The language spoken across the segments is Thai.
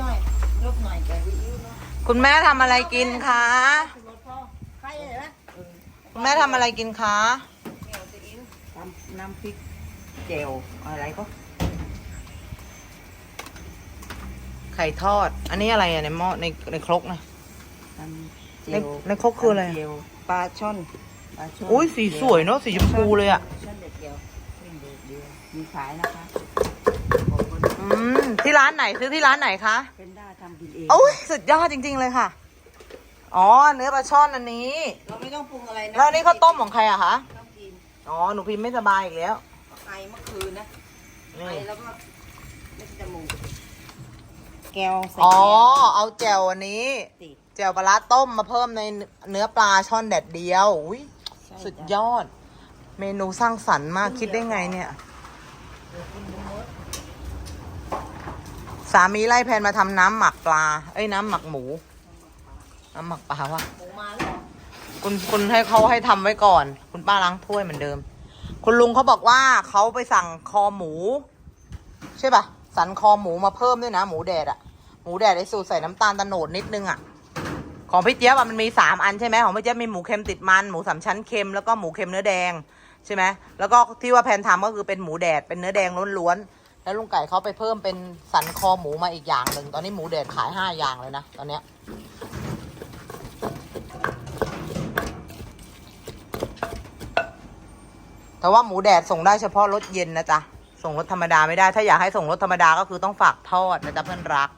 หน่อยลบหน่อยแต่ดีอิ้วเนาะคุณแม่ทำอะไรกินคะรถพ่อใครเลยนะคุณแม่ทำอะไรกินคะเหนียวซีอิ๊วตำน้ำพริกแจ่วอะไรก็ไข่ทอด อันนี้อะไรอะในหม้อในในครกนะตำแจ่วในในครกคืออะไรอะตำแจ่วปลาช่อนปลาช่อนอุ้ยสีสวยเนาะสีชมพูเลยอะช่อนเด็ดเดียววิ่งเด็ดเดียวมีขายนะคะอื มที่ร้านไหนซื้อที่ร้านไหนคะเป็นด้าทำกินเองโอ้ยสุดยอดจริง ๆ เลยค่ะ อ๋อ เนื้อปลาช่อนอันนี้ เราไม่ต้องปรุงอะไรนะแล้วอันนี้ข้าวต้มของใครอะคะ ต้องกินอ๋อ หนูพิมพ์ไม่สบายอีกแล้ว ไอเมื่อคืนนะนี่ไอแล้วก็ไม่ใช่จมูกแก้วใส่อ๋อแก้วเอาแจ่วอันนี้ ติดแจ่วปลาร้าต้มมาเพิ่มในเนื้อปลาช่อนแดดเดียว อุ้ยใช่สุดจ้ะยอด เมนูสร้างสรรค์มากคิดได้ไงเนี่ย สามีไล่แพนมาทำน้ำหมักปลา เอ้ยน้ำหมักหมู น้ำหมักปลาวะหมูมาแล้วเหรอคุณคุณให้เขาให้ทำไว้ก่อน คุณป้าล้างถ้วยเหมือนเดิม คุณลุงเขาบอกว่าเขาไปสั่งคอหมู ใช่ปะสันคอหมูมาเพิ่มด้วยนะ หมูแดดอะหมูแดดไอ้สูตรใส่น้ำตาลตะโนดนิดนึงอะของพี่เจี๊ยบอะมันมีสามอันใช่ไหมของพี่เจี๊ยบมีหมูเค็มติดมันหมูสามชั้นเค็มแล้วก็หมูเค็มเนื้อแดง ใช่ไหมแล้วก็ที่ว่าแพนทำก็คือเป็นหมูแดดเป็นเนื้อแดงล้วนๆ แล้วลุงไก่เขาไปเพิ่มเป็นสันคอหมูมาอีกอย่างหนึ่งตอนนี้หมูแดดขายห้าอย่างเลยนะตอนเนี้ยแต่ว่าหมูแดดส่งได้เฉพาะรถเย็นนะจ๊ะ ส่งรถธรรมดาไม่ได้ ถ้าอยากให้ส่งรถธรรมดาก็คือต้องฝากทอดนะจ๊ะเพื่อนรัก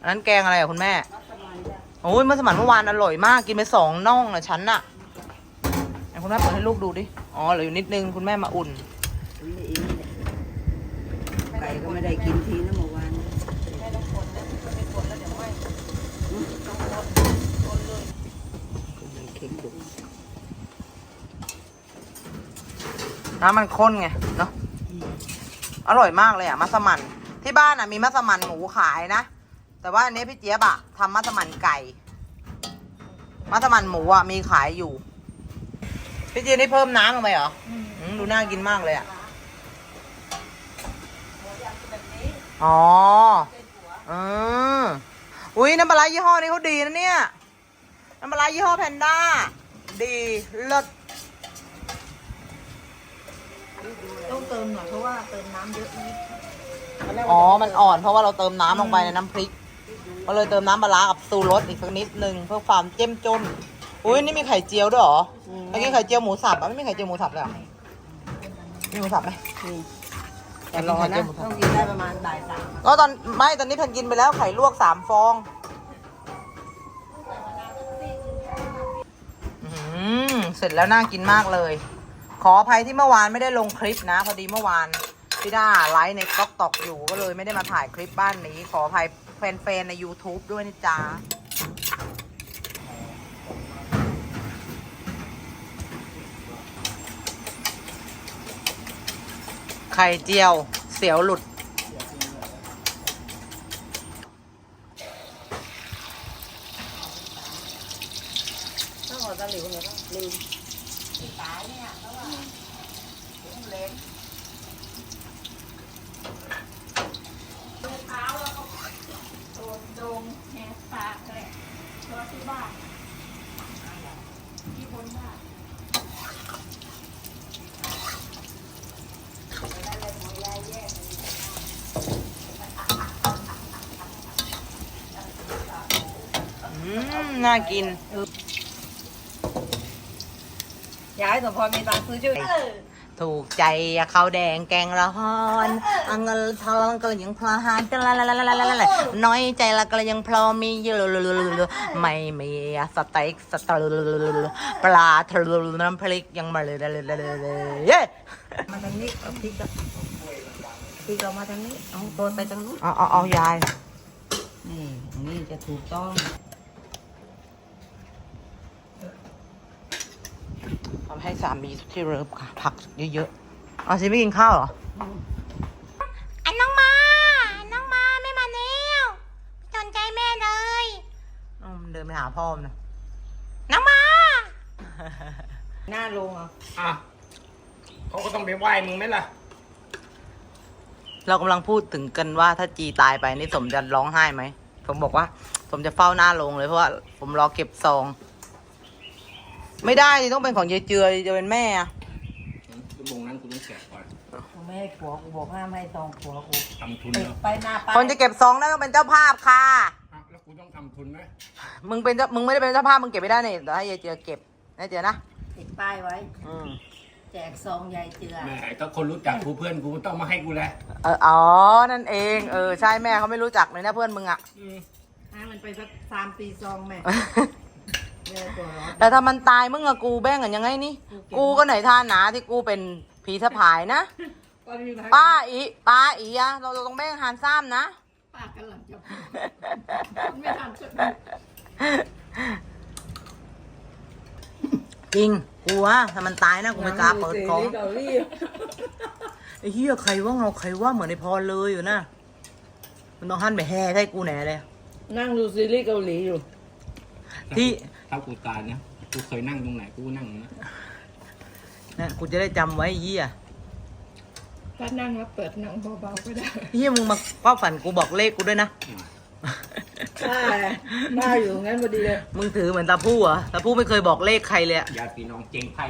อันนั้นแกงอะไรอะคุณแม่มโอ้ยเมื่อสมันเมื่อวานอร่อยมากกินไปสองน่องนะฉันน่ะไหนคุณแม่เปิดให้ลูกดูดิ อ๋อเหลืออยู่นิดนึงคุณแม่มาอุ่น อุ้ยเองเนี่ย ไก่ก็ไม่ได้กินทีนะเมื่อวานไม่ต้องคนนะไม่คนแล้วเดี๋ยวไม่ต้องคนคนเลยเข็งดุน้ำมันข้นไงเนาะอร่อยมากเลยอะมัสมั่นที่บ้านอะมีมัสมั่นหมูขายนะ แต่ว่าอันนี้พี่เจี๊ยบอะทำมัสมั่นไก่ มัสมั่นหมูอะมีขายอยู่ พี่เจี๊ยบได้เพิ่มน้ำลงไปเหรออืมดูน่ากินมากเลยอะ อ๋ออืมอุ้ยน้ำปลาร้ายี่ห้อนี้เขาดีนะเนี่ยน้ำปลาร้ายี่ห้อแพนด้า ดีเลิศต้องเติมหน่อยเพราะว่าเติมน้ำเยอะนิดอ๋อ มันอ่อนเพราะว่าเราเติมน้ำลงไปในน้ำพริกก็เลยเติมน้ำปลาร้ากับซูรสอีกสักนิดนึงเพื่อความเจ้มจนอุ้ยนี่มีไข่เจียวด้วยเหรอเมื่อกี้ไข่เจียวหมูสับอะไม่มีไข่เจียวหมูสับเลยเหรอมีหมูสับไหมนี่ แต่รอนะต้องกินได้ประมาณบ่ายสามก็ตอนไม่ตอนนี้แพนกินไปแล้วไข่ลวกสามฟองอื้อหือเสร็จแล้วน่ากินมากเลย ขออภัยที่เมื่อวานไม่ได้ลงคลิปนะ พอดีเมื่อวานพี่ด้าไลฟ์ในก๊อกตอกอยู่ก็เลยไม่ได้มาถ่ายคลิปบ้านนี้ ขออภัยแฟนๆใน YouTube ด้วยนะจ๊ะ ไข่เจียว เสียวหลุด ต้องออกตะหลิวเนี่ยต้องลืมที่ตายเนี่ยเพราะว่าเล็ก เท้าแล้วก็โดนโดงแหกปากเลยตัวที่บ้านที่บนบ้าน อืม น่ากินย้ายสมพรมีตังค์ซื้อช่วยถูกใจอะข้าวแดงแกงละฮอนอังเงินทองก็ยังพลาหานละละละละละละละน้อยใจละก็ยังพลอมีเยอะไม่มีสเต็กสเตอร์ปลาทะลุน้ำพริกยังมาเลยเลยเลยเลยเย้มาทางนี้เอาพริกอะพริกเรามาทางนี้เอาตัวไปทางนู้นเอาเอาเอายายนี่อย่างนี้จะถูกต้อง ทำ ให้สามีที่เริฟค่ะ ผักเยอะๆเอาสิไม่กินข้าวเหรอ อันน้องมาน้องมาไม่มาเนวสนใจแม่เลยอืมเดินไปหาพ่อมนนะน้องมา หน้าลงอะอะเขาก็ต้องไปไหว้มึงไหมล่ะ เรากำลังพูดถึงกันว่าถ้าจีตายไปนี่สมจะร้องไห้ไหม ผมบอกว่า ผมจะเฝ้าหน้าโรงเลยเพราะว่าผมรอเก็บซอง ไม่ได้ดิต้องเป็นของยายเจือจะเป็นแม่อะชั่วโมงนั้นกูต้องแกะก่อนกูไม่ให้ผัวกูบอกห้ามให้ซองผัวกูทำทุนติดเนาะไปหน้าป้าคนจะเก็บซองได้ต้องเป็นเจ้าภาพค่ะ อะแล้วกูต้องทำทุนไหมมึงเป็นเจ้ามึงไม่ได้เป็นเจ้าภาพมึงเก็บไม่ได้เนี่ยเดี๋ยวให้ยายเจือเก็บนะเจือนะติดป้ายไว้ อืมแจกซองยายเจือแหม่ถ้าคนรู้จักกูเพื่อนกูต้องมาให้กูแหละเอออ๋อนั่นเองเออใช่แม่เขาไม่รู้จักเลยนะเพื่อนมึงอะ อืมให้มันไปสักสามปีซองแม่ แม่ตัวร้อนแต่ถ้ามันตายมึงอะกูแบ่งกันยังไงนี่ กูก็ไหนท่าหนาที่กูเป็นผีสะพายนะก็มีไหมป้าอีป้าอีอะเราต้องแบ่งหารซ้ำนะป้ากำลังจะพูดไม่ทันจะจริงกูว่าถ้ามันตายนะกูไม่กล้าเปิดกล่องเกาหลีไอ้เหี้ยใครว่าเงาใครว่าเหมือนในพรเลยอยู่นะมันต้องหันไปแห่ให้กูแหน่เลยนั่งดูซีรีส์เกาหลีอยู่ ที่ ถ้ากูตายเนี่ยกูเคยนั่งตรงไหนกูก็นั่งตรงนะนะกูจะได้จำไว้ไอ้เหี้ยถ้านั่งแล้วเปิดหนังเบาๆก็ได้เหี้ยมึงมาเข้าฝันกูบอกเลขกูด้วยนะป้าป้าอยู่งั้นพอดีเลยมึงถือเหมือนตาผู้เหรอตาผู้ไม่เคยบอกเลขใครเลยอะ ญาติพี่น้องเจ๊งไพ่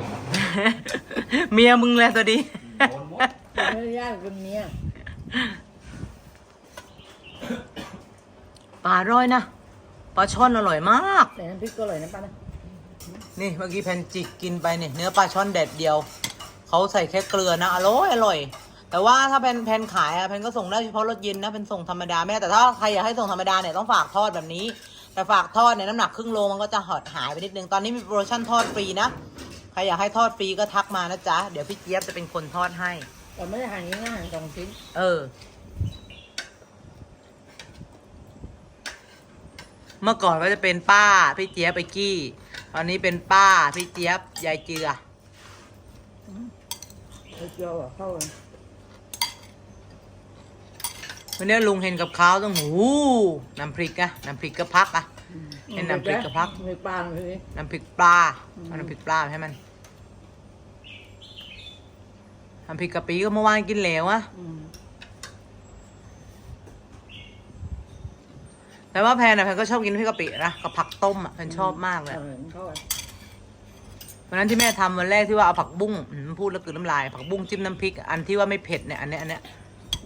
เมียมึงแหละสวัสดี โดนหมดไม่ได้ยากเป็นเมียปลาร้อยนะ ปลาช่อนอร่อยมาก แต่น้ำพริกก็อร่อยนะป้านะนี่เมื่อกี้แพนจิกกินไปเนี่ยเนื้อปลาช่อนแดดเดียว เขาใส่แค่เกลือนะอร่อยอร่อย แต่ว่าถ้าแพนแพนขายอะแพนก็ส่งได้เฉพาะรถเย็นนะเป็นส่งธรรมดาแม่แต่ถ้าใครอยากให้ส่งธรรมดาเนี่ยต้องฝากทอดแบบนี้ แต่ฝากทอดเนี่ยน้ำหนักครึ่งโลมันก็จะหดหายไปนิดนึงตอนนี้มีโปรโมชั่นทอดฟรีนะใครอยากให้ทอดฟรีก็ทักมานะจ๊ะเดี๋ยวพี่เจี๊ยบจะเป็นคนทอดให้แต่ไม่ได้หั่นง่ายๆหั่นสองชิ้น เออ เมื่อก่อนก็จะเป็นป้าพี่เจี๊ยบไปกี้ตอนนี้เป็นป้าพี่เจี๊ยบยายเจือเจียวอะเข้าเลยวันนี้ลุงเห็นกับข้าวต้องหูน้ำพริกอะน้ำพริกกระพักอะเห็นน้ำพริกกระพักมีปลาเลยน้ำพริกปลาเอาน้ำพริกปลาให้มันน้ำพริกกะปิก็เมื่อวานกินแล้วอะ อืม แต่ว่าแพนอะแพนก็ชอบกินน้ำพริกกะปินะกับผักต้มอะแพนชอบมากเลยอร่อยเข้าไปวันนั้นที่แม่ทำวันแรกที่ว่าเอาผักบุ้งอืมพูดแล้วกลืนน้ำลาย ผักบุ้งจิ้มน้ำพริก อันที่ว่าไม่เผ็ดเนี่ยอันเนี้ยอันเนี้ย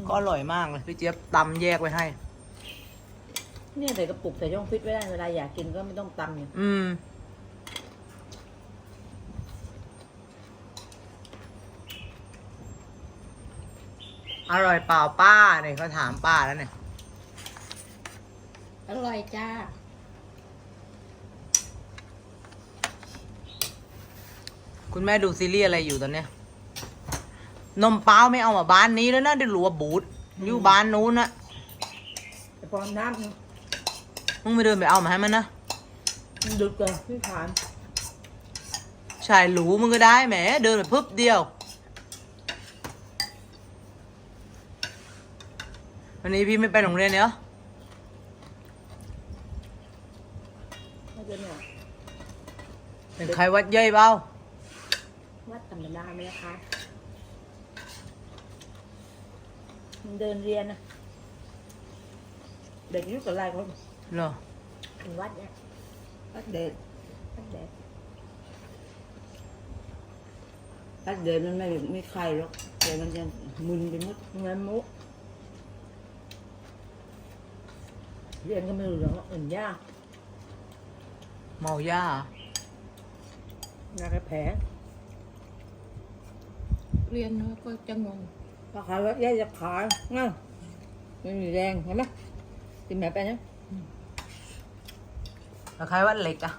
ก็อร่อยมากเลยพี่เจี๊ยบตำแยกไว้ให้ เนี่ยใส่กระปุกใส่ช่องฟิตไว้ได้เวลาอยากกินก็ไม่ต้องตำเนี่ยอืม อร่อยเปล่าป้าเนี่ยเขาถามป้าแล้วเนี่ย อร่อยจ้า คุณแม่ดูซีรีส์อะไรอยู่ตอนเนี้ย นมเปล่าไม่เอามาบ้านนี้แล้วนะเดี๋ยวหลัวบูดอยู่บ้านนู้นนะแต่พอน้ำเนี่ยมึงไม่เดินไปเอามาให้มันนะ มันดึกเลยพี่ขานชายหรูมึงก็ได้แหม เดินแบบพึบเดียว วันนี้พี่ไม่ไปโรงเรียนเนาะ เขาจะเนี่ย เป็นใครวัดเย้ยเปล่าวัดธรรมดาไหมนะคะมันเดินเรียนนะเด็กอายุกับไรเขาเหรอเป็นวัดเนี่ยวัดเด็กวัดเด็กวัดเด็กมันไม่ไม่ใครหรอกแต่มันจะมึนไปหมดเงินมุกเรียนก็ไม่รู้หรอกอื่นยากเมาย่า ยากแค่แผลเรียนน้อยก็จะงงพอขายวัดแย่จะขายงั้นไม่มีแรงเห็นไหมกินแม่ไปนะแล้วใครวัดเหล็กอะ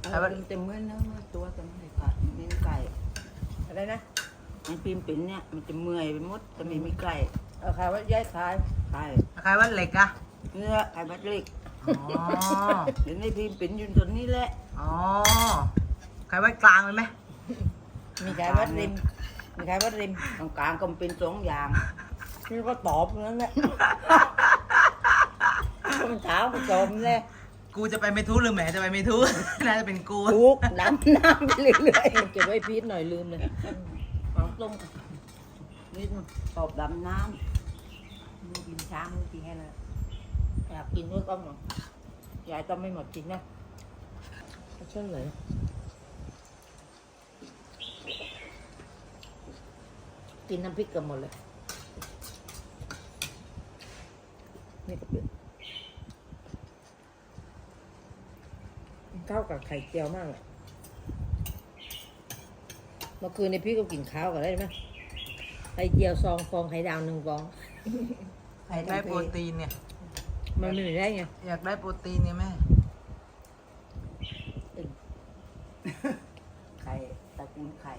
เอามันเต็มเมื่อนะตัวจะไม่ขาดไม่มีไก่อะไรนะมันปีนปิ่นเนี่ย มันจะเมื่อยไปหมดจะไม่มีไก่เอาขายวัดแย่ขายขายแล้วใครวัดเหล็กอะเนื้อไก่บัดเล็กอ๋อ เดี๋ยวนี้พิมพ์เป็นอยืนตัวนี้แหละอ๋อใครวัดกลางเลยไหมมีไก่วัดริม มีไก่วัดริมตรงกลางก็เป็นสองอย่างนี่ก็ตอบนั่นแหละมันเช้าไปจมเลยกูจะไปไม่ทุหรือแหมจะไปไม่ทุน่าจะเป็นกูทุกดำน้ำไปเรื่อยๆเก็บไว้พีทหน่อยลืมเลยของต้มนี่ตอบดำน้มึงกินช้างมึงกินแค่นั้นำอยากกินด้วยก็หมดยายก็ไม่หมดจริงนะ เชื่อเลยกินน้ำพริกกันหมดเลย นี่ก็เป็นข้าวกับไข่เจียวมากเลยเมื่อคืนในพี่ก็กินข้าวกันได้ไหมไข่เจียวซองฟองไข่ดาวหนึ่งฟอง ไข่ได้โปรตีนเนี่ย มันไม่ได้ไงอยากได้โปรตีนเนี่ยแม่ ไข่ตระกูลไข่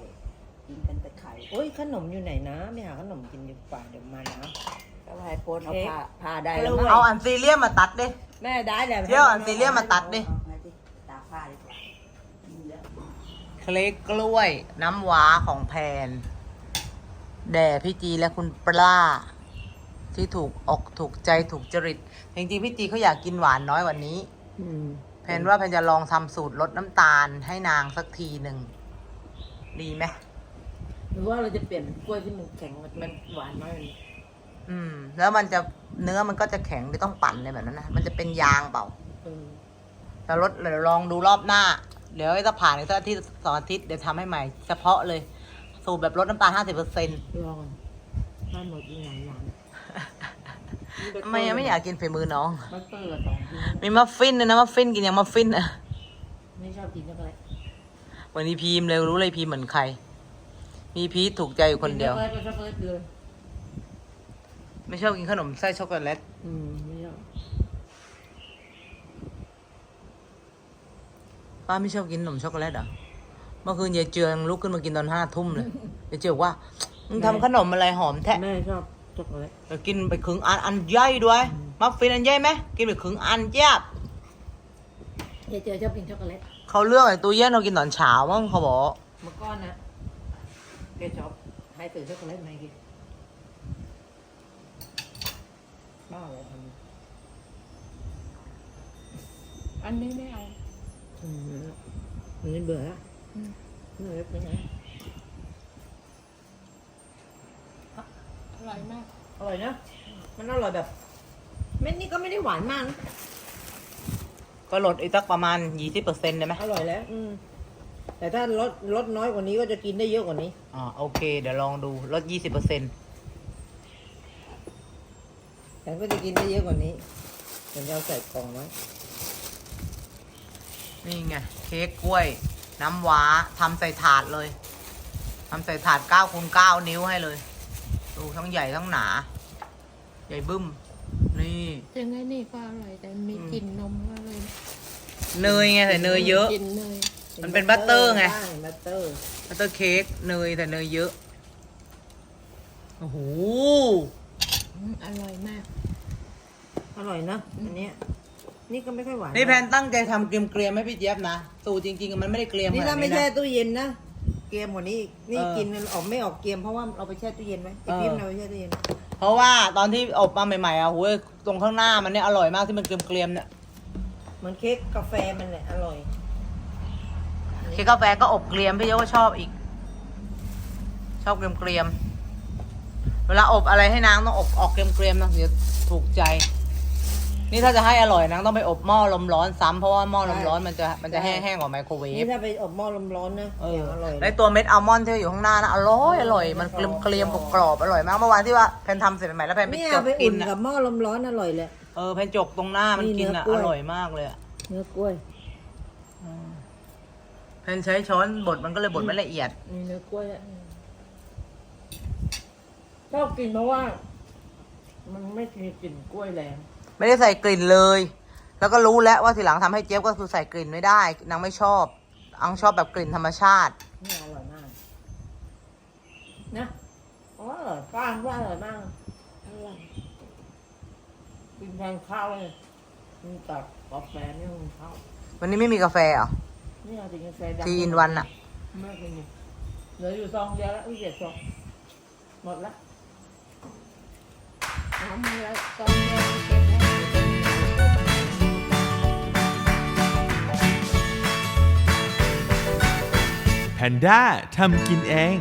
กินกันแต่ไข่ โอ้ยขนมอยู่ไหนนะไม่หาขนมกินดีกว่าเดี๋ยวมานะ ก็ไข่โพนเอาเค้ก ผ้าพาได้กล้แล้ววยมั้งเอาอันซีเรียมมาตัดดิ แม่ได้แล้วเดี๋ยวอันซีเรียมมาตัดดิ เอามาดิตากผ้าดีกว่ากินแล้วเค้กกล้วยน้ำว้าของแพน แด่พี่จีและคุณปลาที่ถูกอกถูกใจถูกจริต จริงๆพี่จีเขาอยากกินหวานน้อยกวันนี้ อืมแพนว่าแพนจะลองทำสูตรลดน้ำตาลให้นางสักทีหนึ่ง ดีไหม หรือว่าเราจะเปลี่ยนกล้วยที่มันแข็งมันมันหวานน้อยกว่านี้อืม แล้วมันจะเนื้อมันก็จะแข็งไม่ต้องปั่นเลยแบบนั้นนะมันจะเป็นยางเปล่าเออแต่ลดเดี๋ยวลองดูรอบหน้า เดี๋ยวจะผ่านอีกสักอาทิตย์สองอาทิตย์เดี๋ยวทำให้ใหม่ เฉพาะเลย สูตรแบบลดน้ำตาลห้าสิบเปอร์เซ็นต์ลองได้หมดอีกหลายอย่างทำไมยังไม่อยากกินฝีมือน้อง บัตเตอร์สองชิ้นมีมัฟฟินด้วยนะมัฟฟินกินอย่างมัฟฟินอะไม่ชอบกินช็อกโกแลต วันนี้พีมเลยรู้เลยพีมเหมือนใคร มีพีทถูกใจอยู่คนเดียวกิช็อกโกแลตก็ช็อกโกแลตเลยไม่ชอบกินขนมไส้ช็อกโกแลตอืมไม่ชอบป้าไม่ชอบกินขนมช็อกโกแลตเหรอเมื่อคืนยายเจืองลุกขึ้นมากินตอนห้าทุ่มเลยยายเจืองว่ามึงทำขนมอะไรหอมแท้แม่ชอบช็อกโกแลตเดี๋ยวกินไปครึ่งอันอันใหญ่ด้วยมัฟฟินอันใหญ่ไหมกินไปครึ่งอันเจี๊ยบยายเจอชอบกินช็อกโกแลตเขาเลือกไอ้ตู้เย็นเรากินตอนเช้ามั้งเขาบอกเมื่อก่อนนะ แกชอบให้ตื่นช็อกโกแลตมาให้กินบ้าเลยทำอันนี้ไม่เอาอืมมันเบื่อแล้วเบื่อแล้วเป็นไงอร่อยมาก อร่อยนะ มันอร่อยแบบ เม็ดนี้ก็ไม่ได้หวานมากนะก็ลดอีกสักประมาณยี่สิบเปอร์เซ็นต์ได้ไหมอร่อยแล้ว อืม แต่ถ้าลดลดน้อยกว่านี้ก็จะกินได้เยอะกว่านี้ อ่าโอเค เดี๋ยวลองดูลดยี่สิบเปอร์เซ็นต์แต่ก็จะกินได้เยอะกว่านี้เดี๋ยวเราใส่กล่องไว้นี่ไงเค้กกล้วย น้ำว้าทำใส่ถาดเลยทำใส่ถาดเก้าคูณเก้านิ้วให้เลย ดูทั้งใหญ่ทั้งหนา ใหญ่บึ้ม นี่ ยังไงนี่ก็อร่อยแต่มีกลิ่นนมก็เลย เนยไงใส่เนยเยอะกลิ่นเนย มันเป็นบัตเตอร์ไง ใช่บัตเตอร์บัตเตอร์เค้กเนยแต่เนยเยอะ โอ้โห อืมอร่อยมาก อร่อยนะอันเนี้ยนี่ก็ไม่ค่อยหวานนี่แพนตั้งใจทำเกรียมๆให้พี่เจี๊ยบนะสูตรจริงๆมันไม่ได้เกรียมนี่ขนาถ้าดไม่นี้แช่นะตู้เย็นนะเกรียมกว่านี้อีกนี่เออกินมันออกไม่ออกเกรียมเพราะว่าเราไปแช่ตู้เย็นไว้ไอเออ พิมพ์เราไปแช่ตู้เย็นเพราะว่าตอนที่อบมาใหม่ๆอะโหยตรงข้างหน้ามันเนี่ยอร่อยมากที่มันเกรียมๆเนี่ย เหมือนเค้กกาแฟมันแหละอร่อย เค้กกาแฟก็อบเกรียมพี่โยก็ชอบอีก ชอบเกรียมๆเวลาอบอะไรให้นางต้องอบออกเกรียมๆนะเดี๋ยวถูกใจ นี่ถ้าจะให้อร่อยนางต้องไปอบหม้อลมร้อนซ้ำเพราะว่าหม้อลมร้อนมันจะมันจะแห้งๆกว่าไมโครเวนี่ฟถ้าไปอบหม้อลมร้อนนะเอออย่างอร่อยในตัวเม็ดอัลมอนด์ที่อยู่ข้างหน้านะอร่อยอร่อยมันเกรียมเกรียมๆกรอบๆอร่อยมากเมื่อวานที่ว่าแพนทำเสร็จใหม่ๆแล้วแพนไปเนี่ยจเอากไปกิอุ่นนอะกับหม้อลมร้อนอร่อยเลยเออแพนจกตรงหน้ามันนี่กินเนื้อะอกล้อวยร่อยมากเลยอะเนื้อกล้วย แพนใช้ช้อนบดมันก็เลยบดไม่ละเอียด มีเนื้อกล้วยอะชอบกินเพราะว่า มันไม่มีกลิ่นกล้วยแรงไม่ได้ใส่กลิ่นเลย แล้วก็รู้แล้วว่าทีหลังทำให้เจี๊ยบก็คือใส่กลิ่นไม่ได้นางไม่ชอบอังชอบแบบกลิ่นธรรมชาติ นี่อร่อยมากนะอ๋ออร่อยป้างว่าอร่อยมากอร่อยกินแทนข้าวเลยกินกับกาแฟนี่มันข้าววันนี้ไม่มีกาแฟเหรอ นี่เอาถึงกาแฟดำทีอินวันอะไม่เป็นไรเหลืออยู่ซองเดียวแล้วอุ้ยเจ็ดซองหมดละเอามาแล้วต้องเดินเก็บไว้แพนด้าทำกินเอง